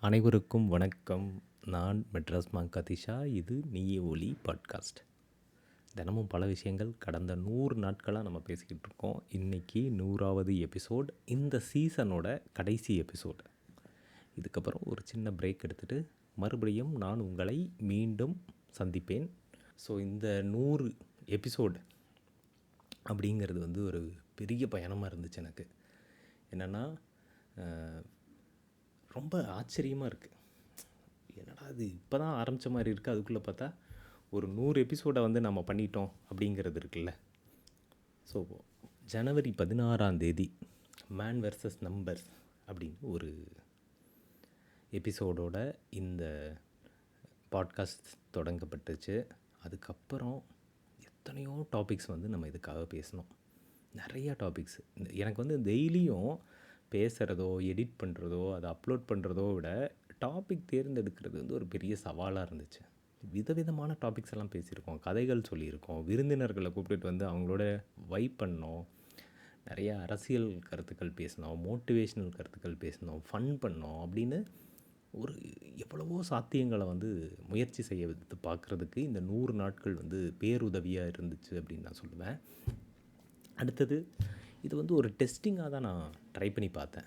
அனைவருக்கும் வணக்கம். நான் மெட்ராஸ் மா கதிஷா இது நீயே ஒலி பாட்காஸ்ட் தினமும் பல விஷயங்கள் கடந்த நூறு நாட்களாக நம்ம பேசிக்கிட்டு இருக்கோம். இன்றைக்கி நூறாவது எபிசோட் இந்த சீசனோட கடைசி எபிசோடு இதுக்கப்புறம் ஒரு சின்ன பிரேக் எடுத்துகிட்டு மறுபடியும் நான் உங்களை மீண்டும் சந்திப்பேன். ஸோ இந்த நூறு எபிசோடு அப்படிங்கிறது வந்து ஒரு பெரிய பயணமாக இருந்துச்சு எனக்கு. என்னென்னா ரொம்ப ஆச்சரியமாக இருக்குது என்னடா அது இப்போ தான் ஆரம்பித்த மாதிரி இருக்குது அதுக்குள்ளே பார்த்தா ஒரு நூறு எபிசோடை வந்து நம்ம பண்ணிட்டோம் அப்படிங்கிறது இருக்குல்ல. ஸோ ஜனவரி பதினாறாம் தேதி மேன் வெர்சஸ் நம்பர்ஸ் அப்படின்னு ஒரு எபிசோடோட இந்த பாட்காஸ்ட் தொடங்கப்பட்டுச்சு. அதுக்கப்புறம் எத்தனையோ டாபிக்ஸ் வந்து நம்ம இதுக்காக பேசணும் நிறையா டாபிக்ஸ் எனக்கு வந்து டெய்லியும் பேசுகிறதோ எடிட் பண்ணுறதோ அதை அப்லோட் பண்ணுறதோ விட டாபிக் தேர்ந்தெடுக்கிறது வந்து ஒரு பெரிய சவாலாக இருந்துச்சு. விதவிதமான டாபிக்ஸ் எல்லாம் பேசியிருக்கோம். கதைகள் சொல்லியிருக்கோம். விருந்தினர்களை கூப்பிட்டுட்டு வந்து அவங்களோட வைப் பண்ணோம். நிறைய அரசியல் கருத்துக்கள் பேசினோம். மோட்டிவேஷ்னல் கருத்துக்கள் பேசினோம். ஃபன் பண்ணோம் அப்படின்னு ஒரு எவ்வளவோ சாத்தியங்களை வந்து முயற்சி செய்ய பார்க்குறதுக்கு இந்த நூறு நாட்கள் வந்து பேருதவியாக இருந்துச்சு அப்படின்னு நான் சொல்லுவேன். அடுத்தது இது வந்து ஒரு டெஸ்டிங்காக தான் நான் ட்ரை பண்ணி பார்த்தேன்.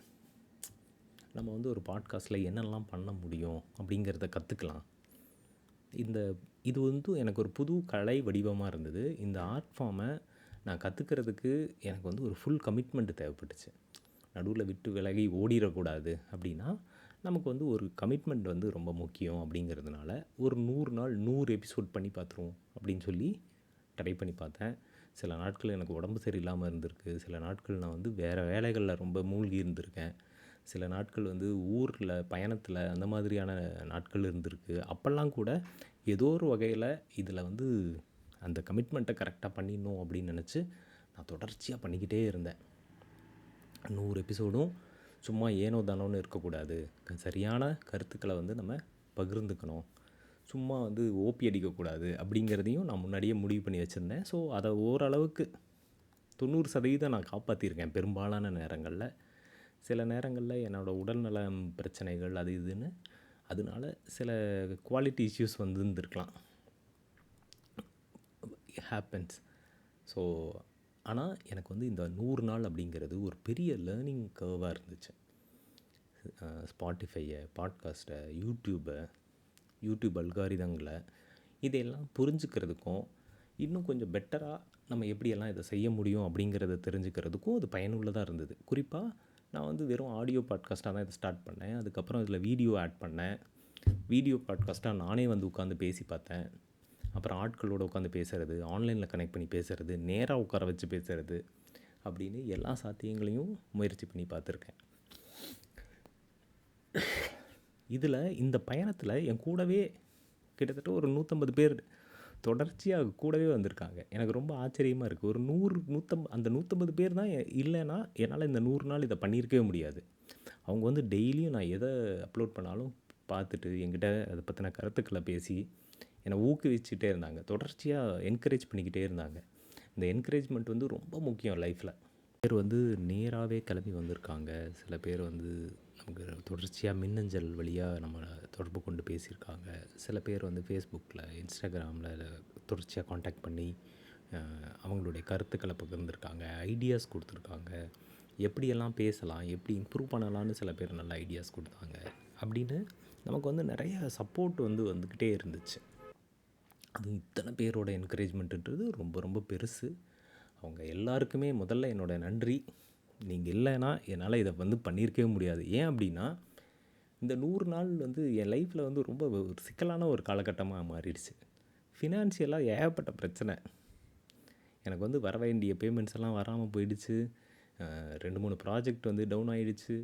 நம்ம வந்து ஒரு பாட்காஸ்ட்டில் என்னெல்லாம் பண்ண முடியும் அப்படிங்கிறத கற்றுக்கலாம் இந்த இது வந்து எனக்கு ஒரு புது கலை வடிவமாக இருந்தது. இந்த ஆர்ட் ஃபார்மை நான் கற்றுக்கிறதுக்கு எனக்கு வந்து ஒரு ஃபுல் கமிட்மெண்ட் தேவைப்பட்டுச்சு. நடுவில் விட்டு விலகி ஓடிடக்கூடாது அப்படின்னா நமக்கு வந்து ஒரு கமிட்மெண்ட் வந்து ரொம்ப முக்கியம் அப்படிங்கிறதுனால ஒரு நூறு நாள் நூறு எபிசோட் பண்ணி பார்த்துருவோம் அப்படின்னு சொல்லி ட்ரை பண்ணி பார்த்தேன். சில நாட்கள் எனக்கு உடம்பு சரியில்லாமல் இருந்திருக்கு. சில நாட்கள் நான் வந்து வேறு வேலைகளில் ரொம்ப மூழ்கி இருந்திருக்கேன். சில நாட்கள் வந்து ஊரில் பயணத்தில் அந்த மாதிரியான நாட்கள் இருந்திருக்கு. அப்போல்லாம் கூட ஏதோ ஒரு வகையில் இதில் வந்து அந்த கமிட்மெண்ட்டை கரெக்டாக பண்ணிடணும் அப்படின்னு நினச்சி நான் தொடர்ச்சியாக பண்ணிக்கிட்டே இருந்தேன். நூறு எபிசோடும் சும்மா ஏனோ தானோன்னு இருக்கக்கூடாது. சரியான கருத்துக்களை வந்து நம்ம பகிர்ந்துக்கணும். சும்மா வந்து ஓபி அடிக்கக்கூடாது அப்படிங்கிறதையும் நான் முன்னாடியே முடிவு பண்ணி வச்சுருந்தேன். ஸோ அதை ஓரளவுக்கு தொண்ணூறு சதவீதம் நான் காப்பாற்றியிருக்கேன் பெரும்பாலான நேரங்களில். சில நேரங்களில் என்னோடய உடல்நலம் பிரச்சனைகள் அது இதுன்னு அதனால சில குவாலிட்டி இஷ்யூஸ் வந்து இருந்திருக்கலாம் ஹேப்பன்ஸ் ஸோ ஆனால் எனக்கு வந்து இந்த நூறு நாள் அப்படிங்கிறது ஒரு பெரிய லேர்னிங் கர்வாக இருந்துச்சு. ஸ்பாட்டிஃபையை பாட்காஸ்ட்டை யூடியூப்பை யூடியூப் அல்காரிதங்களை இதையெல்லாம் புரிஞ்சுக்கிறதுக்கும் இன்னும் கொஞ்சம் பெட்டராக நம்ம எப்படியெல்லாம் இதை செய்ய முடியும் அப்படிங்கிறத தெரிஞ்சுக்கிறதுக்கும் அது பயனுள்ளதாக இருந்தது. குறிப்பாக நான் வந்து வெறும் ஆடியோ பாட்காஸ்ட்டாக தான் இதை ஸ்டார்ட் பண்ணேன். அதுக்கப்புறம் இதில் வீடியோ ஆட் பண்ணேன். வீடியோ பாட்காஸ்ட்டாக நானே வந்து உட்காந்து பேசி பார்த்தேன். அப்புறம் ஆட்களோடு உட்காந்து பேசுகிறது ஆன்லைனில் கனெக்ட் பண்ணி பேசுகிறது நேராக உட்கார வச்சு பேசுகிறது அப்படின்னு எல்லா சாத்தியங்களையும் முயற்சி பண்ணி பார்த்துருக்கேன். இதில் இந்த பயணத்தில் என் கூடவே கிட்டத்தட்ட ஒரு நூற்றம்பது பேர் தொடர்ச்சியாக கூடவே வந்திருக்காங்க. எனக்கு ரொம்ப ஆச்சரியமாக இருக்குது ஒரு நூறு நூற்றம் அந்த நூற்றம்பது பேர் தான் இல்லைன்னா என்னால் இந்த நூறு நாள் இதை பண்ணியிருக்கவே முடியாது. அவங்க வந்து டெய்லியும் நான் எதை அப்லோட் பண்ணாலும் பார்த்துட்டு என்கிட்ட அதை பற்றின கருத்துக்களை பேசி என்னை ஊக்குவிச்சுட்டே இருந்தாங்க. தொடர்ச்சியாக என்கரேஜ் பண்ணிக்கிட்டே இருந்தாங்க. இந்த என்கரேஜ்மெண்ட் வந்து ரொம்ப முக்கியம் லைஃப்பில் பேர் வந்து நேராகவே கிளம்பி வந்திருக்காங்க. சில பேர் வந்து நமக்கு தொடர்ச்சியாக மின்னஞ்சல் வழியாக நம்ம தொடர்பு கொண்டு பேசியிருக்காங்க. சில பேர் வந்து ஃபேஸ்புக்கில் இன்ஸ்டாகிராமில் தொடர்ச்சியாக காண்டாக்ட் பண்ணி அவங்களுடைய கருத்துக்களை பகிர்ந்துருக்காங்க ஐடியாஸ் கொடுத்துருக்காங்க. எப்படியெல்லாம் பேசலாம் எப்படி இம்ப்ரூவ் பண்ணலான்னு சில பேர் நல்ல ஐடியாஸ் கொடுத்தாங்க அப்படின்னு நமக்கு வந்து நிறைய சப்போர்ட் வந்து வந்துக்கிட்டே இருந்துச்சு. அது இத்தனை பேரோட என்கரேஜ்மெண்ட்டுன்றது ரொம்ப ரொம்ப பெருசு. அவங்க எல்லாருக்குமே முதல்ல என்னோடய நன்றி. நீங்கள் இல்லைன்னா என்னால் இதை வந்து பண்ணியிருக்கவே முடியாது. ஏன் அப்படின்னா இந்த நூறு நாள் வந்து என் லைஃப்பில் வந்து ரொம்ப ஒரு சிக்கலான ஒரு காலகட்டமாக மாறிடுச்சு. ஃபினான்ஷியலாக ஏகப்பட்ட பிரச்சனை. எனக்கு வந்து வர வேண்டிய பேமெண்ட்ஸ் எல்லாம் வராமல் போயிடுச்சு. ரெண்டு மூணு ப்ராஜெக்ட் வந்து டவுன் ஆகிடுச்சு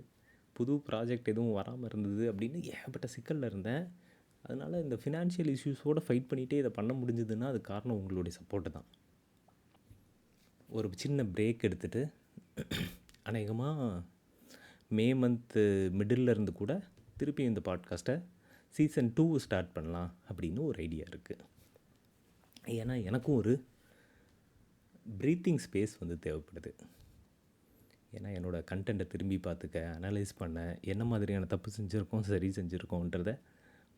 புது ப்ராஜெக்ட் எதுவும் வராமல் இருந்தது அப்படின்னு ஏகப்பட்ட சிக்கலில் இருந்தேன். அதனால் இந்த ஃபினான்ஷியல் இஷ்யூஸோடு ஃபைட் பண்ணிகிட்டே இதை பண்ண முடிஞ்சதுன்னா அது காரணம் உங்களுடைய சப்போர்ட்டு தான். ஒரு சின்ன பிரேக் எடுத்துகிட்டு அநேகமாக மே மந்த்து மிடில் இருந்து கூட திருப்பி இந்த பாட்காஸ்ட்டை சீசன் டூ ஸ்டார்ட் பண்ணலாம் அப்படின்னு ஒரு ஐடியா இருக்குது ஏன்னா எனக்கும் ஒரு ப்ரீத்திங் ஸ்பேஸ் வந்து தேவைப்படுது. ஏன்னா என்னோடய கண்டென்ட்டை திரும்பி பார்த்துக்க அனலைஸ் பண்ண என்ன மாதிரியான தப்பு செஞ்சுருக்கோம் சரி செஞ்சுருக்கோன்றத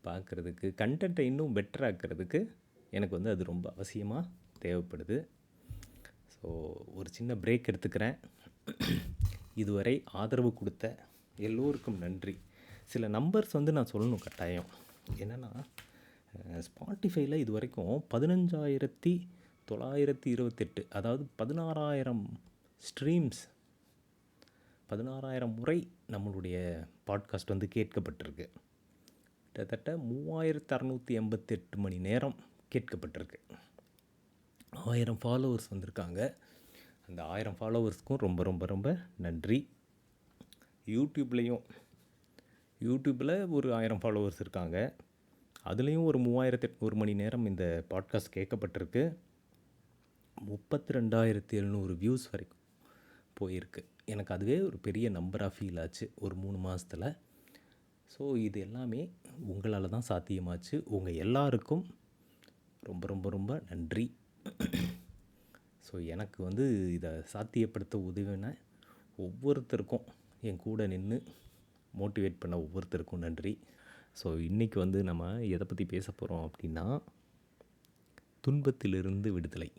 பார்க்குறதுக்கு கண்டென்ட்டை இன்னும் பெட்டராக்கிறதுக்கு எனக்கு வந்து அது ரொம்ப அவசியமாக தேவைப்படுது. ஸோ ஒரு சின்ன பிரேக் எடுத்துக்கிறேன். இதுவரை ஆதரவு கொடுத்த எல்லோருக்கும் நன்றி. சில நம்பர்ஸ் வந்து நான் சொல்லணும் கட்டாயம். என்னென்னா ஸ்பாட்டிஃபைல இது வரைக்கும் பதினஞ்சாயிரத்தி தொள்ளாயிரத்தி இருபத்தெட்டு அதாவது பதினாறாயிரம் ஸ்ட்ரீம்ஸ் பதினாறாயிரம் முறை நம்மளுடைய பாட்காஸ்ட் வந்து கேட்கப்பட்டிருக்கு. கிட்டத்தட்ட மூவாயிரத்து அறநூற்றி எண்பத்தெட்டு மணி நேரம் கேட்கப்பட்டிருக்கு. ஆயிரம் ஃபாலோவர்ஸ் வந்திருக்காங்க. அந்த ஆயிரம் ஃபாலோவர்ஸ்க்கும் ரொம்ப ரொம்ப ரொம்ப நன்றி. யூடியூப்லேயும் யூடியூப்பில் ஒரு ஆயிரம் ஃபாலோவர்ஸ் இருக்காங்க. அதுலேயும் ஒரு மூவாயிரத்து எட்நூறு மணி நேரம் இந்த பாட்காஸ்ட் கேட்கப்பட்டிருக்கு. முப்பத்தி ரெண்டாயிரத்தி எழுநூறு வியூஸ் வரைக்கும் போயிருக்கு. எனக்கு அதுவே ஒரு பெரிய நம்பராக ஃபீல் ஆச்சு ஒரு மூணு மாதத்தில் ஸோ இது எல்லாமே உங்களால் தான் சாத்தியமாச்சு. உங்கள் எல்லாருக்கும் ரொம்ப ரொம்ப ரொம்ப நன்றி. ஸோ எனக்கு வந்து இதை சாத்தியப்படுத்த உதவின ஒவ்வொருத்தருக்கும் என் கூட நின்று மோட்டிவேட் பண்ண ஒவ்வொருத்தருக்கும் நன்றி. ஸோ இன்றைக்கி வந்து நம்ம எதை பற்றி பேச போகிறோம் அப்படின்னா துன்பத்திலிருந்து விடுதலை.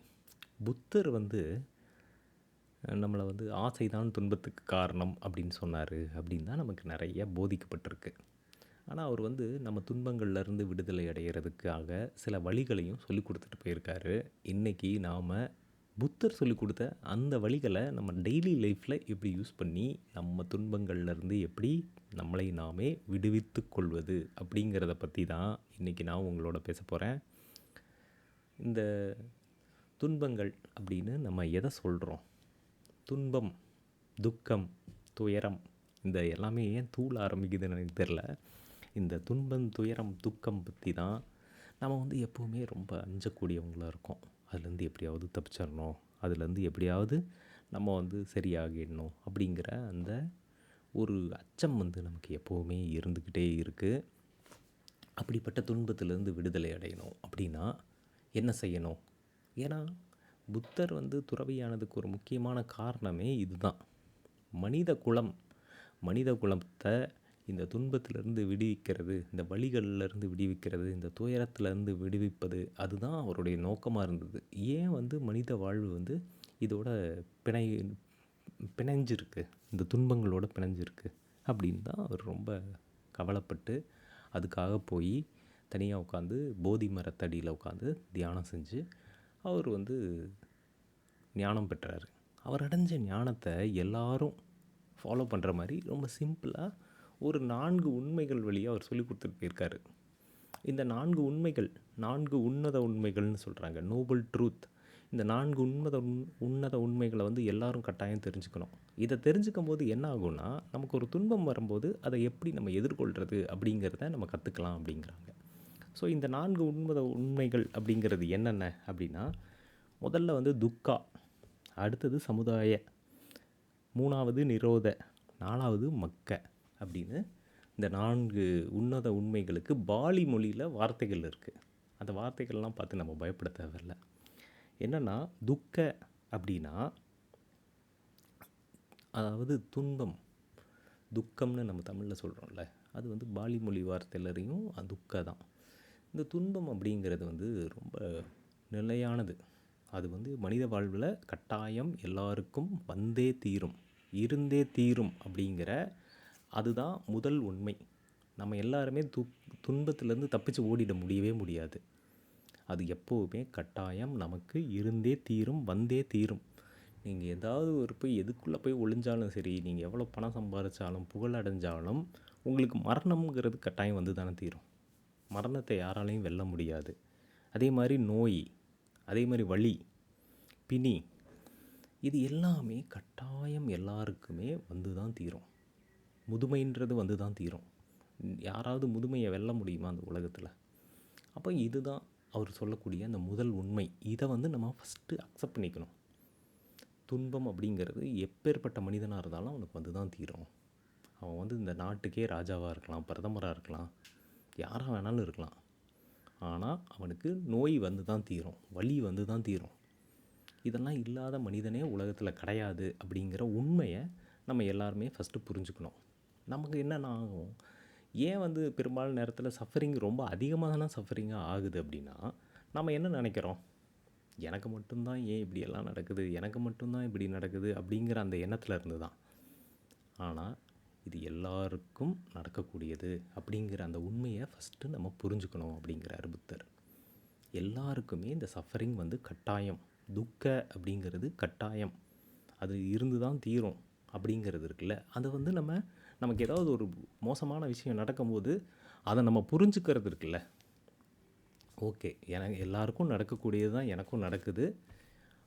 புத்தர் வந்து நம்மளை வந்து ஆசை தான் துன்பத்துக்கு காரணம் அப்படின்னு சொன்னார் அப்படின்னு தான் நமக்கு நிறைய போதிக்கப்பட்டிருக்கு. ஆனால் அவர் வந்து நம்ம துன்பங்கள்லேருந்து விடுதலை அடைகிறதுக்காக சில வழிகளையும் சொல்லி கொடுத்துட்டு போயிருக்காரு. இன்றைக்கி நாம் புத்தர் சொல்லிக் கொடுத்த அந்த வழிகளை நம்ம டெய்லி லைஃப்பில் எப்படி யூஸ் பண்ணி நம்ம துன்பங்கள்லேருந்து எப்படி நம்மளை நாமே விடுவித்து கொள்வது அப்படிங்கிறத பற்றி தான் இன்றைக்கி நான் உங்களோட பேச போகிறேன் இந்த துன்பங்கள் அப்படின்னு நம்ம எதை சொல்கிறோம் துன்பம் துக்கம் துயரம் இந்த எல்லாமே ஏன் தூள ஆரம்பிக்குதுன்னு எனக்கு தெரில இந்த துன்பம் துயரம் துக்கம் பற்றி தான் நம்ம வந்து எப்போவுமே ரொம்ப அஞ்சக்கூடியவங்களாக இருக்கோம். அதுலேருந்து எப்படியாவது தப்பிச்சிடணும் அதுலேருந்து எப்படியாவது நம்ம வந்து சரியாகிடணும் அப்படிங்கிற அந்த ஒரு அச்சம் வந்து நமக்கு எப்போவுமே இருந்துக்கிட்டே இருக்குது அப்படிப்பட்ட துன்பத்திலேருந்து விடுதலை அடையணும் அப்படின்னா என்ன செய்யணும்? ஏன்னா புத்தர் வந்து துறவியானதுக்கு ஒரு முக்கியமான காரணமே இதுதான். மனித குலம் மனித குலத்தை இந்த துன்பத்திலேருந்து விடுவிக்கிறது இந்த வழிகளிலிருந்து விடுவிக்கிறது இந்த துயரத்திலிருந்து விடுவிப்பது அதுதான் அவருடைய நோக்கமாக இருந்தது. ஏன் வந்து மனித வாழ்வு வந்து இதோட பிணை பிணைஞ்சிருக்கு இந்த துன்பங்களோட பிணைஞ்சிருக்கு அப்படின்னு தான் அவர் ரொம்ப கவலைப்பட்டு அதுக்காக போய் தனியாக உட்காந்து போதி மரத்தடியில் உட்காந்து தியானம் செஞ்சு அவர் வந்து ஞானம் பெற்றார். அவர் அடைஞ்ச ஞானத்தை எல்லாரும் ஃபாலோ பண்ணுற மாதிரி ரொம்ப சிம்பிளாக ஒரு நான்கு உண்மைகள் வழியாக அவர் சொல்லி கொடுத்துட்டு போயிருக்காரு இந்த நான்கு உண்மைகள் நான்கு உன்னத உண்மைகள்னு சொல்கிறாங்க நோபல் ட்ரூத் இந்த நான்கு உன்னத உண் உன்னத உண்மைகளை வந்து எல்லாரும் கட்டாயம் தெரிஞ்சுக்கணும். இதை தெரிஞ்சுக்கும் போது என்ன ஆகும்னா நமக்கு ஒரு துன்பம் வரும்போது அதை எப்படி நம்ம எதிர்கொள்கிறது அப்படிங்கிறத நம்ம கற்றுக்கலாம் அப்படிங்கிறாங்க. ஸோ இந்த நான்கு உண்மத உண்மைகள் அப்படிங்கிறது என்னென்ன அப்படின்னா முதல்ல வந்து துக்கா அடுத்தது சமுதாய மூணாவது நிரோத நாலாவது மக்க. அப்படின்னு இந்த நான்கு உன்னத உண்மைகளுக்கு பாலி மொழியில் வார்த்தைகள் இருக்குது அந்த வார்த்தைகள்லாம் பார்த்து நம்ம பயப்பட தேவையில்ல. என்னென்னா துக்க அப்படின்னா அதாவது துன்பம். துக்கம்னு நம்ம தமிழில் சொல்கிறோம்ல அது வந்து பாலி மொழி வார்த்தையிலரையும் துக்க தான். இந்த துன்பம் அப்படிங்கிறது வந்து ரொம்ப நிலையானது. அது வந்து மனித வாழ்வில் கட்டாயம் எல்லாருக்கும் வந்தே தீரும் இருந்தே தீரும் அப்படிங்கிற அதுதான் முதல் உண்மை. நம்ம எல்லாருமே து துன்பத்திலேருந்து தப்பிச்சு ஓடிட முடியவே முடியாது. அது எப்போவுமே கட்டாயம் நமக்கு இருந்தே தீரும் வந்தே தீரும். நீங்கள் ஏதாவது ஒரு போய் எதுக்குள்ளே போய் ஒளிஞ்சாலும் சரி நீங்கள் எவ்வளோ பணம் சம்பாதிச்சாலும் புகழ் அடைஞ்சாலும் உங்களுக்கு மரணம்ங்கிறது கட்டாயம் வந்து தானே தீரும். மரணத்தை யாராலையும் வெல்ல முடியாது. அதே மாதிரி நோய் அதே மாதிரி வலி பிணி இது எல்லாமே கட்டாயம் எல்லாருக்குமே வந்து தான் தீரும். முதுமைன்றது வந்து தான் தீரும். யாராவது முதுமையை வெல்ல முடியுமா அந்த உலகத்தில்? அப்போ இதுதான் அவர் சொல்லக்கூடிய அந்த முதல் உண்மை. இதை வந்து நம்ம ஃபஸ்ட்டு அக்செப்ட் பண்ணிக்கணும். துன்பம் அப்படிங்கிறது எப்பேற்பட்ட மனிதனாக இருந்தாலும் அவனுக்கு வந்து தான் தீரும். அவன் வந்து இந்த நாட்டுக்கே ராஜாவாக இருக்கலாம் பிரதமராக இருக்கலாம் யாராக வேணாலும் இருக்கலாம். ஆனால் அவனுக்கு நோய் வந்து தான் தீரும் வலி வந்து தான் தீரும். இதெல்லாம் இல்லாத மனிதனே உலகத்தில் கிடையாது அப்படிங்கிற உண்மையை நம்ம எல்லாருமே ஃபஸ்ட்டு புரிஞ்சுக்கணும். நமக்கு என்னென்ன ஆகும்? ஏன் வந்து பெரும்பாலும் நேரத்தில் சஃபரிங் ரொம்ப அதிகமாக தானே சஃபரிங்காக ஆகுது அப்படின்னா நம்ம என்ன நினைக்கிறோம்? எனக்கு மட்டும்தான் ஏன் இப்படியெல்லாம் நடக்குது? எனக்கு மட்டும்தான் இப்படி நடக்குது அப்படிங்கிற அந்த எண்ணத்தில் இருந்து தான் ஆனால் இது எல்லாருக்கும் நடக்கக்கூடியது அப்படிங்கிற அந்த உண்மையை ஃபஸ்ட்டு நம்ம புரிஞ்சுக்கணும் அப்படிங்கிறார் புத்தர். எல்லாருக்குமே இந்த சஃபரிங் வந்து கட்டாயம். துக்க அப்படிங்கிறது கட்டாயம். அது இருந்து தான் தீரும் அப்படிங்கிறது இருக்குல்ல. அதை வந்து நம்ம நமக்கு ஏதாவது ஒரு மோசமான விஷயம் நடக்கும்போது அதை நம்ம புரிஞ்சுக்கிறது இருக்குல்ல. ஓகே எனக்கு எல்லாருக்கும் நடக்கக்கூடியது தான் எனக்கும் நடக்குது.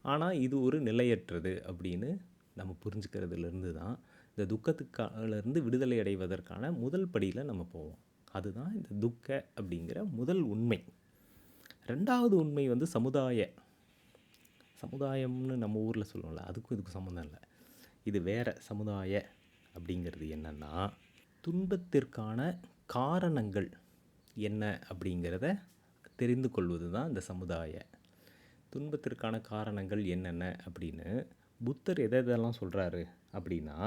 ஆனால் இது ஒரு நிலையற்றது அப்படின்னு நம்ம புரிஞ்சுக்கிறதுலேருந்து தான் இந்த துக்கத்துக்காலேருந்து விடுதலை அடைவதற்கான முதல் படியில் நம்ம போவோம். அதுதான் இந்த துக்க அப்படிங்கிற முதல் உண்மை. ரெண்டாவது உண்மை வந்து சமுதாய. சமுதாயம்னு நம்ம ஊரில் சொல்லுவோம்ல அதுக்கும் இதுக்கும் சம்மந்தம் இல்லை. இது வேறு சமுதாய. அப்படிங்கிறது என்னென்னா துன்பத்திற்கான காரணங்கள் என்ன அப்படிங்கிறத தெரிந்து கொள்வது தான் இந்த சமுதாய. துன்பத்திற்கான காரணங்கள் என்னென்ன அப்படின்னு புத்தர் எதை எதெல்லாம் சொல்கிறாரு அப்படின்னா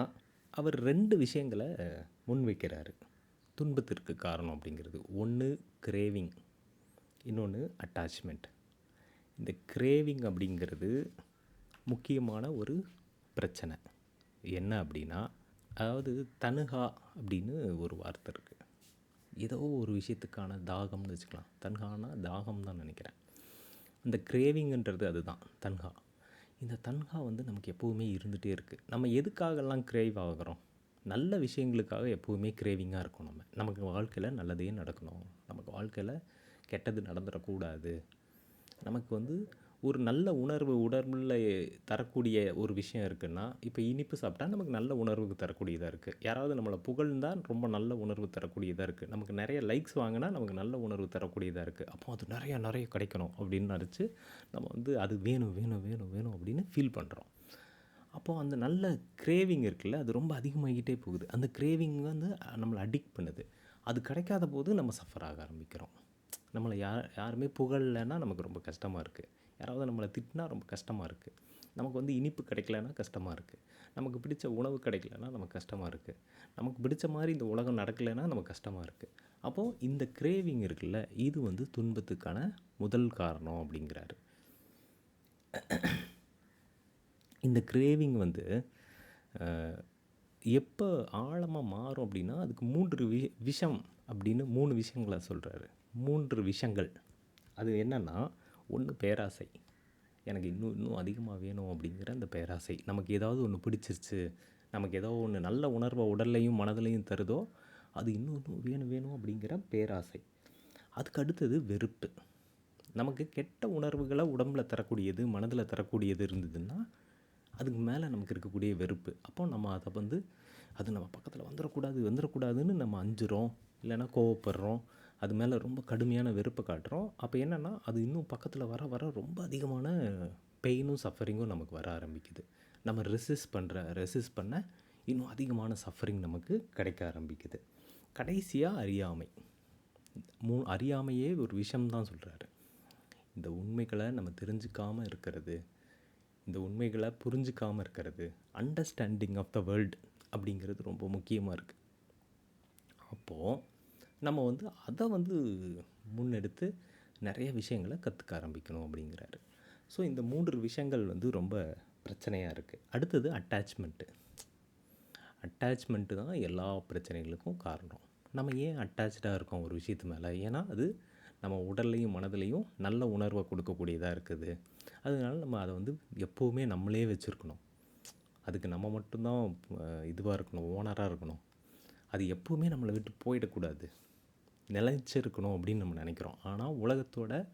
அவர் ரெண்டு விஷயங்களை முன்வைக்கிறாரு துன்பத்திற்கு காரணம் அப்படிங்கிறது. ஒன்று கிரேவிங் இன்னொன்று அட்டாச்மெண்ட் இந்த கிரேவிங் அப்படிங்கிறது முக்கியமான ஒரு பிரச்சனை. என்ன அப்படின்னா அதாவது தனுகா அப்படின்னு ஒரு வார்த்தை இருக்குது ஏதோ ஒரு விஷயத்துக்கான தாகம்னு வச்சுக்கலாம். தன்ஹானா தாகம் தான் நினைக்கிறேன். இந்த கிரேவிங்கன்றது அதுதான் தன்ஹா இந்த தன்ஹா வந்து நமக்கு எப்போவுமே இருந்துகிட்டே இருக்குது நம்ம எதுக்காகலாம் கிரேவ் ஆகிறோம்? நல்ல விஷயங்களுக்காக எப்போவுமே கிரேவிங்காக இருக்கும் நம்ம. நமக்கு வாழ்க்கையில் நல்லதே நடக்கணும். நமக்கு வாழ்க்கையில் கெட்டது நடந்துடக்கூடாது. நமக்கு வந்து ஒரு நல்ல உணர்வு உடம்புல தரக்கூடிய ஒரு விஷயம் இருக்குன்னா இப்போ இனிப்பு சாப்பிட்டா நமக்கு நல்ல உணர்வுக்கு தரக்கூடியதாக இருக்குது யாராவது நம்மளை புகழ்ந்தால் ரொம்ப நல்ல உணர்வு தரக்கூடியதாக இருக்குது நமக்கு நிறைய லைக்ஸ் வாங்கினா நமக்கு நல்ல உணர்வு தரக்கூடியதாக இருக்குது அப்போ அது நிறையா நிறைய கிடைக்கணும் அப்படின்னு நினச்சி நம்ம வந்து அது வேணும் வேணும் வேணும் வேணும் அப்படின்னு ஃபீல் பண்ணுறோம் அப்போது அந்த நல்ல கிரேவிங் இருக்குல்ல அது ரொம்ப அதிகமாகிட்டே போகுது. அந்த கிரேவிங் வந்து நம்மளை அடிக்ட் பண்ணுது. அது கிடைக்காத போது நம்ம சஃபர் ஆக ஆரம்பிக்கிறோம். நம்மளை யார் யாருமே புகழலைன்னா நமக்கு ரொம்ப கஷ்டமாக இருக்குது யாராவது நம்மளை திட்டினா ரொம்ப கஷ்டமாக இருக்குது நமக்கு வந்து இனிப்பு கிடைக்கலன்னா கஷ்டமாக இருக்குது நமக்கு பிடிச்ச உணவு கிடைக்கலன்னா நமக்கு கஷ்டமாக இருக்குது நமக்கு பிடிச்ச மாதிரி இந்த உலகம் நடக்கலைன்னா நமக்கு கஷ்டமாக இருக்குது அப்போது இந்த கிரேவிங் இருக்குல்ல இது வந்து துன்பத்துக்கான முதல் காரணம் அப்படிங்கிறாரு. இந்த கிரேவிங் வந்து எப்போ ஆழமாக மாறும் அப்படின்னா அதுக்கு மூன்று வி விஷம் அப்படின்னு மூணு விஷயங்களை சொல்கிறாரு மூன்று விஷங்கள். அது என்னென்னா ஒன்று பேராசை. எனக்கு இன்னும் இன்னும் அதிகமாக வேணும் அப்படிங்கிற அந்த பேராசை. நமக்கு ஏதாவது ஒன்று பிடிச்சிருச்சு நமக்கு ஏதோ ஒன்று நல்ல உணர்வை உடல்லையும் மனதிலையும் தருதோ அது இன்னும் இன்னும் வேணும் வேணும் அப்படிங்கிற பேராசை. அதுக்கு அடுத்தது வெறுப்பு. நமக்கு கெட்ட உணர்வுகளை உடம்பில் தரக்கூடியது மனதில் தரக்கூடியது இருந்ததுன்னா அதுக்கு மேலே நமக்கு இருக்கக்கூடிய வெறுப்பு. அப்போ நம்ம அதை வந்து அது நம்ம பக்கத்தில் வந்துடக்கூடாது வந்துடக்கூடாதுன்னு நம்ம அஞ்சுறோம் இல்லைன்னா கோவப்படுறோம் அது மேலே ரொம்ப கடுமையான வெறுப்பை காட்டுறோம். அப்போ என்னென்னா அது இன்னும் பக்கத்தில் வர வர ரொம்ப அதிகமான பெயினும் சஃபரிங்கும் நமக்கு வர ஆரம்பிக்குது. நம்ம ரெசிஸ்ட் பண்ணுற ரெசிஸ்ட் பண்ண இன்னும் அதிகமான சஃபரிங் நமக்கு கிடைக்க ஆரம்பிக்குது. கடைசியாக அறியாமை. மூ அறியாமையே ஒரு விஷயம்தான் சொல்கிறாரு இந்த உண்மைகளை நம்ம தெரிஞ்சுக்காமல் இருக்கிறது இந்த உண்மைகளை புரிஞ்சிக்காமல் இருக்கிறது அண்டர்ஸ்டாண்டிங் ஆஃப் த வேர்ல்டு அப்படிங்கிறது ரொம்ப முக்கியமாக இருக்குது அப்போது நம்ம வந்து அதை வந்து முன்னெடுத்து நிறைய விஷயங்களை கற்றுக்க ஆரம்பிக்கணும் அப்படிங்கிறாரு. ஸோ இந்த மூன்று விஷயங்கள் வந்து ரொம்ப பிரச்சனையாக இருக்குது அடுத்தது அட்டாச்மெண்ட்டு அட்டாச்மெண்ட்டு தான் எல்லா பிரச்சனைகளுக்கும் காரணம். நம்ம ஏன் அட்டாச்சாக இருக்கோம் ஒரு விஷயத்து மேலே? ஏன்னா அது நம்ம உடல்லையும் மனதிலையும் நல்ல உணர்வை கொடுக்கக்கூடியதாக இருக்குது. அதனால நம்ம அதை வந்து எப்போவுமே நம்மளே வச்சுருக்கணும். அதுக்கு நம்ம மட்டும்தான் இதுவாக இருக்கணும் ஓனராக இருக்கணும். அது எப்போவுமே நம்மளை விட்டு போயிடக்கூடாது. நிலைச்சிருக்கணும் அப்படின்னு நம்ம நினைக்கிறோம். ஆனால் உலகத்தோட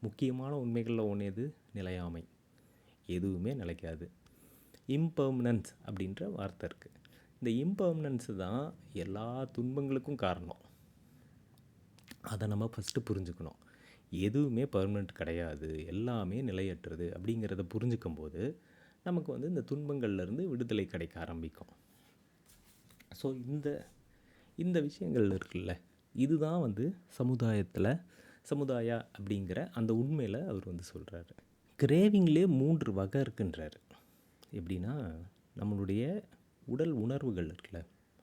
முக்கியமான உண்மைகளில் ஒன்று எது? நிலையாமை. எதுவுமே நிலைக்காது. இம்பர்மனன்ஸ் அப்படின்ற வார்த்தை இருக்குது இந்த இம்பர்மனன்ஸு தான் எல்லா துன்பங்களுக்கும் காரணம். அதை நம்ம ஃபஸ்ட்டு புரிஞ்சுக்கணும். எதுவுமே பர்மனெண்ட் கிடையாது. எல்லாமே நிலையற்றது அப்படிங்கிறத புரிஞ்சுக்கும் போது நமக்கு வந்து இந்த துன்பங்கள்லேருந்து விடுதலை கிடைக்க ஆரம்பிக்கும். ஸோ இந்த இந்த விஷயங்கள் இருக்குல்ல. இதுதான் வந்து சமுதாயத்தில் சமுதாயா அப்படிங்கிற அந்த உண்மையில் அவர் வந்து சொல்கிறாரு கிரேவிங்லேயே மூன்று வகை இருக்குன்றாரு. எப்படின்னா நம்மளுடைய உடல் உணர்வுகள் இருக்குல்ல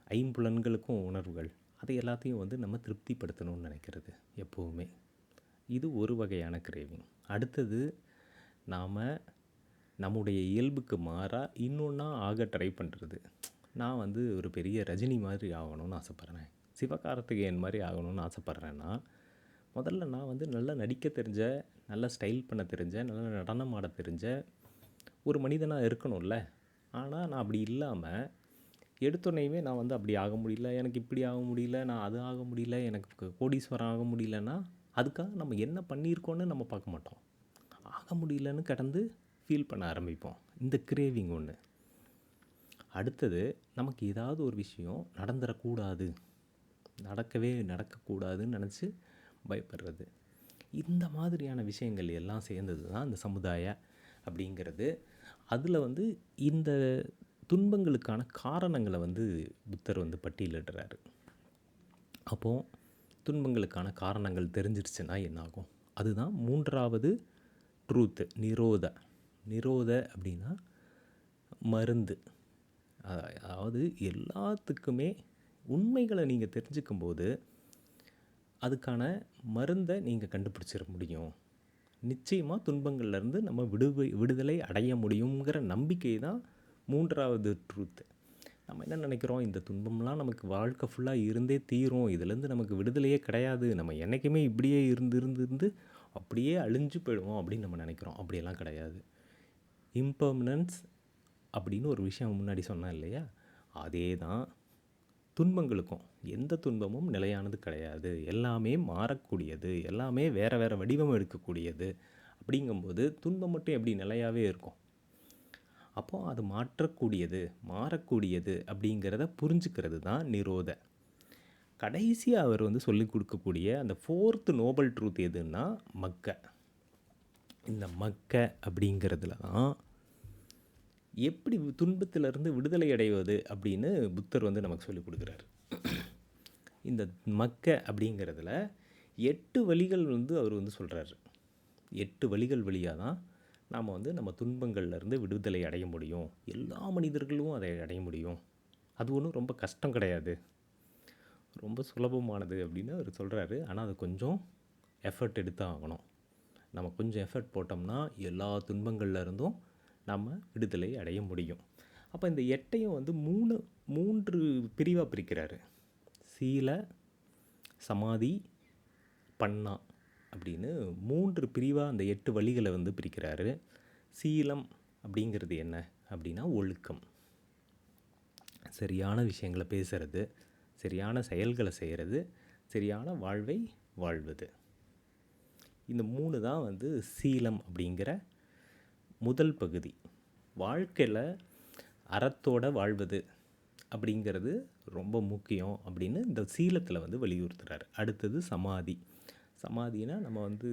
ஐம்புலன்களுக்கும் உணர்வுகள் அதை எல்லாத்தையும் வந்து நம்ம திருப்திப்படுத்தணும்னு நினைக்கிறது எப்போவுமே. இது ஒரு வகையான கிரேவிங். அடுத்தது நாம் நம்முடைய இயல்புக்கு மாறாக இன்னொன்றா ஆக ட்ரை பண்ணுறது நான் வந்து ஒரு பெரிய ரஜினி மாதிரி ஆகணும்னு ஆசைப்பட்றேன். சிவகார்த்திகேயன் மாதிரி ஆகணும்னு ஆசைப்பட்றேன்னா முதல்ல நான் வந்து நல்லா நடிக்க தெரிஞ்ச நல்லா ஸ்டைல் பண்ண தெரிஞ்ச நல்லா நடனம் ஆட தெரிஞ்ச ஒரு மனிதனாக இருக்கணும்ல. ஆனால் நான் அப்படி இல்லாமல் எடுத்தோடனையுமே நான் வந்து அப்படி ஆக முடியல எனக்கு இப்படி ஆக முடியல நான் அது ஆக முடியல எனக்கு கோடீஸ்வரம் ஆக முடியலன்னா அதுக்காக நம்ம என்ன பண்ணியிருக்கோன்னு நம்ம பார்க்க மாட்டோம். ஆக முடியலன்னு கடந்து ஃபீல் பண்ண ஆரம்பிப்போம். இந்த கிரேவிங் ஒன்று அடுத்தது நமக்கு ஏதாவது ஒரு விஷயம் நடந்துடக்கூடாது நடக்கவே நடக்கக்கூடாதுன்னு நினச்சி பயப்படுறது. இந்த மாதிரியான விஷயங்கள் எல்லாம் சேர்ந்தது தான் இந்த சமுதாய அப்படிங்கிறது. அதில் வந்து இந்த துன்பங்களுக்கான காரணங்களை வந்து புத்தர் வந்து பட்டியலிடுறாரு. அப்போது துன்பங்களுக்கான காரணங்கள் தெரிஞ்சிருச்சுன்னா என்னாகும்? அதுதான் மூன்றாவது ட்ரூத்து நிரோத. நிரோத அப்படின்னா மருந்து. அதாவது எல்லாத்துக்குமே உண்மைகளை நீங்கள் தெரிஞ்சுக்கும் போது அதுக்கான மருந்தை நீங்கள் கண்டுபிடிச்சிட முடியும். நிச்சயமாக துன்பங்கள்லேருந்து நம்ம விடுவி விடுதலை அடைய முடியுங்கிற நம்பிக்கை தான் மூன்றாவது ட்ரூத்து நம்ம என்ன நினைக்கிறோம்? இந்த துன்பம்லாம் நமக்கு வாழ்க்கை ஃபுல்லாக இருந்தே தீரும். இதுலேருந்து நமக்கு விடுதலையே கிடையாது. நம்ம என்றைக்குமே இப்படியே இருந்து இருந்து இருந்து அப்படியே அழிஞ்சு போயிடுவோம் அப்படின்னு நம்ம நினைக்கிறோம். அப்படியெல்லாம் கிடையாது. இம்பர்மனன்ஸ் அப்படின்னு ஒரு விஷயம் முன்னாடி சொன்னேன் இல்லையா? அதே தான் துன்பங்களுக்கும் எந்த துன்பமும் நிலையானது கிடையாது. எல்லாமே மாறக்கூடியது எல்லாமே வேறு வேறு வடிவம் எடுக்கக்கூடியது அப்படிங்கும்போது துன்பம் மட்டும் எப்படி நிலையாகவே இருக்கும்? அப்போது அது மாற்றக்கூடியது மாறக்கூடியது அப்படிங்கிறத புரிஞ்சுக்கிறது தான் நிரோத. கடைசியாக அவர் வந்து சொல்லிக் கொடுக்கக்கூடிய அந்த ஃபோர்த்து நோபல் ட்ரூத் எதுன்னா மக்க. இந்த மக்க அப்படிங்கிறதுல தான் எப்படி துன்பத்திலிருந்து விடுதலை அடைவது அப்படின்னு புத்தர் வந்து நமக்கு சொல்லிக் கொடுக்குறாரு. இந்த மக்க அப்படிங்கிறதுல எட்டு வழிகள் வந்து அவர் வந்து சொல்கிறாரு எட்டு வழிகள் வழியாக தான் நாம் வந்து நம்ம துன்பங்கள்லேருந்து விடுதலை அடைய முடியும். எல்லா மனிதர்களும் அதை அடைய முடியும். அது ஒன்றும் ரொம்ப கஷ்டம் கிடையாது. ரொம்ப சுலபமானது அப்படின்னு அவர் சொல்கிறாரு ஆனால் அது கொஞ்சம் எஃபர்ட் எடுத்து ஆகணும். நம்ம கொஞ்சம் எஃபர்ட் போட்டோம்னா எல்லா துன்பங்கள்லேருந்தும் நம்ம விடுதலை அடைய முடியும். அப்போ இந்த எட்டையும் வந்து மூணு மூன்று பிரிவாக பிரிக்கிறாரு. சீல சமாதி பண்ணா அப்படின்னு மூன்று பிரிவாக அந்த எட்டு வழிகளை வந்து பிரிக்கிறாரு. சீலம் அப்படிங்கிறது என்ன அப்படின்னா ஒழுக்கம். சரியான விஷயங்களை பேசுகிறது சரியான செயல்களை செய்கிறது சரியான வாழ்வை வாழ்வது. இந்த மூணு தான் வந்து சீலம் அப்படிங்கிற முதல் பகுதி. வாழ்க்கையில் அறத்தோட வாழ்வது அப்படிங்கிறது ரொம்ப முக்கியம் அப்படின்னு இந்த சீலத்தில் வந்து வலியுறுத்துகிறார் அடுத்தது சமாதி. சமாதினா நம்ம வந்து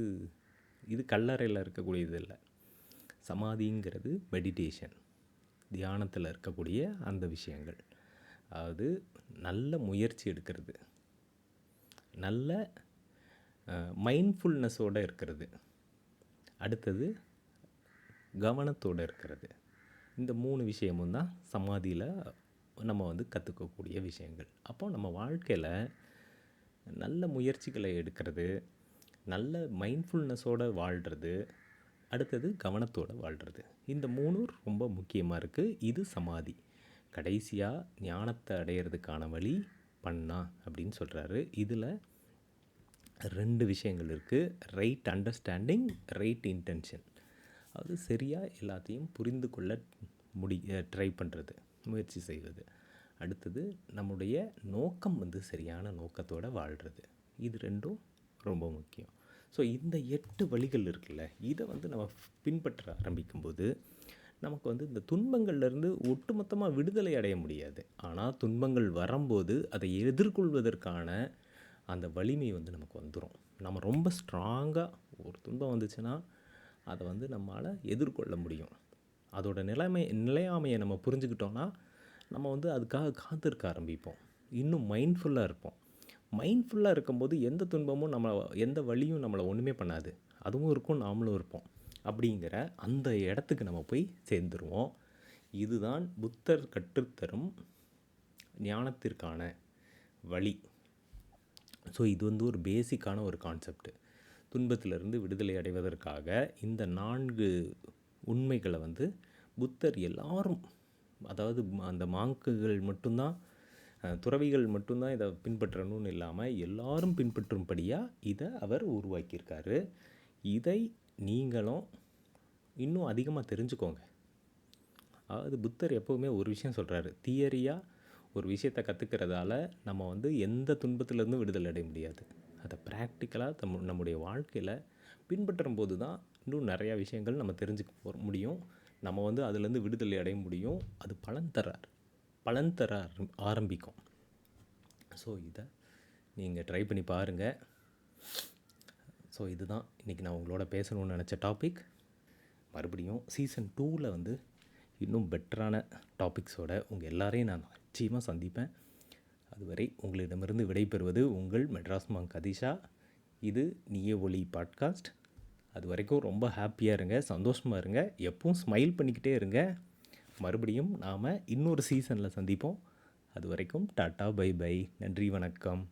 இது கல்லறையில் இருக்கக்கூடியது இல்லை. சமாதிங்கிறது மெடிடேஷன் தியானத்தில் இருக்கக்கூடிய அந்த விஷயங்கள். அதாவது நல்ல முயற்சி எடுக்கிறது. நல்ல மைண்ட்ஃபுல்னஸோடு இருக்கிறது. அடுத்தது கவனத்தோடு இருக்கிறது. இந்த மூணு விஷயமும் தான் சமாதியில் நம்ம வந்து கற்றுக்கக்கூடிய விஷயங்கள். அப்போ நம்ம வாழ்க்கையில் நல்ல முயற்சிகளை எடுக்கிறது நல்ல மைண்ட்ஃபுல்னஸோடு வாழ்கிறது அடுத்தது கவனத்தோடு வாழ்கிறது இந்த மூணும் ரொம்ப முக்கியமாக இருக்குது இது சமாதி. கடைசியாக ஞானத்தை அடையிறதுக்கான வழி பண்ணா அப்படின்னு சொல்கிறாரு இதில் ரெண்டு விஷயங்கள் இருக்குது ரைட் அண்டர்ஸ்டாண்டிங் ரைட் இன்டென்ஷன் அது சரியாக எல்லாத்தையும் புரிந்து கொள்ள முடி ட்ரை பண்ணுறது முயற்சி செய்வது. அடுத்தது நம்முடைய நோக்கம் வந்து சரியான நோக்கத்தோடு வாழ்கிறது இது ரெண்டும் ரொம்ப முக்கியம். ஸோ இந்த எட்டு வழிகள் இருக்குல்ல இதை வந்து நம்ம பின்பற்ற ஆரம்பிக்கும்போது நமக்கு வந்து இந்த துன்பங்கள்லேருந்து ஒட்டுமொத்தமாக விடுதலை அடைய முடியாது. ஆனால் துன்பங்கள் வரும்போது அதை எதிர்கொள்வதற்கான அந்த வலிமை வந்து நமக்கு வந்துடும் நம்ம ரொம்ப ஸ்ட்ராங்காக ஒரு துன்பம் வந்துச்சுன்னா அதை வந்து நம்மளால் எதிர்கொள்ள முடியும். அதோட நிலைமை நிலையாமையை நம்ம புரிஞ்சுக்கிட்டோன்னா நம்ம வந்து அதுக்காக காத்திருக்க ஆரம்பிப்போம். இன்னும் மைண்ட்ஃபுல்லாக இருப்போம். மைண்ட்ஃபுல்லாக இருக்கும்போது எந்த துன்பமும் நம்மளை எந்த வழியும் நம்மளை ஒன்றுமே பண்ணாது. அதுவும் இருக்கும் நாமளும் இருப்போம். அப்படிங்கிற அந்த இடத்துக்கு நம்ம போய் சேர்ந்துருவோம். இதுதான் புத்தர் கற்றுத்தரும் ஞானத்திற்கான வழி. ஸோ இது வந்து ஒரு பேசிக்கான ஒரு கான்செப்ட் துன்பத்திலிருந்து விடுதலை அடைவதற்காக இந்த நான்கு உண்மைகளை வந்து புத்தர் எல்லாரும் அதாவது அந்த மாங்குகள் மட்டும்தான் துறவிகள் மட்டும்தான் இதை பின்பற்றணும்னு இல்லாமல் எல்லாரும் பின்பற்றும்படியாக இதை அவர் உருவாக்கியிருக்காரு. இதை நீங்களும் இன்னும் அதிகமாக தெரிஞ்சுக்கோங்க. அதாவது புத்தர் எப்போவுமே ஒரு விஷயம் சொல்கிறாரு தியரியாக ஒரு விஷயத்தை கற்றுக்கிறதால நம்ம வந்து எந்த துன்பத்திலேருந்தும் விடுதலை அடைய முடியாது. அதை ப்ராக்டிக்கலாக தம் நம்முடைய வாழ்க்கையில் பின்பற்றும் போது தான் இன்னும் நிறையா விஷயங்கள் நம்ம தெரிஞ்சுக்க போ- முடியும். நம்ம வந்து அதுலேருந்து விடுதலை அடைய முடியும். அது பலன் தரார். பலன் தர ஆரம்- ஆரம்பிக்கும். ஸோ இதை நீங்கள் ட்ரை பண்ணி பாருங்கள் ஸோ இதுதான். இன்றைக்கி நான் உங்களோட பேசணும்னு நினச்ச டாபிக் மறுபடியும் சீசன் டூவில் வந்து இன்னும் பெட்டரான டாபிக்ஸோட உங்கள் எல்லாரையும் நான் நிச்சயமாக சந்திப்பேன். அதுவரை உங்களிடமிருந்து விடைபெறுவது உங்கள் மெட்ராஸ் மாங் கதிஷா. இது நீய ஒளி பாட்காஸ்ட். அது வரைக்கும் ரொம்ப ஹாப்பியாக இருங்க சந்தோஷமாக இருங்க எப்பவும் ஸ்மைல் பண்ணிக்கிட்டே இருங்க. மறுபடியும் நாம் இன்னொரு சீசனில் சந்திப்போம். அது வரைக்கும் டாட்டா பை பை. நன்றி வணக்கம்.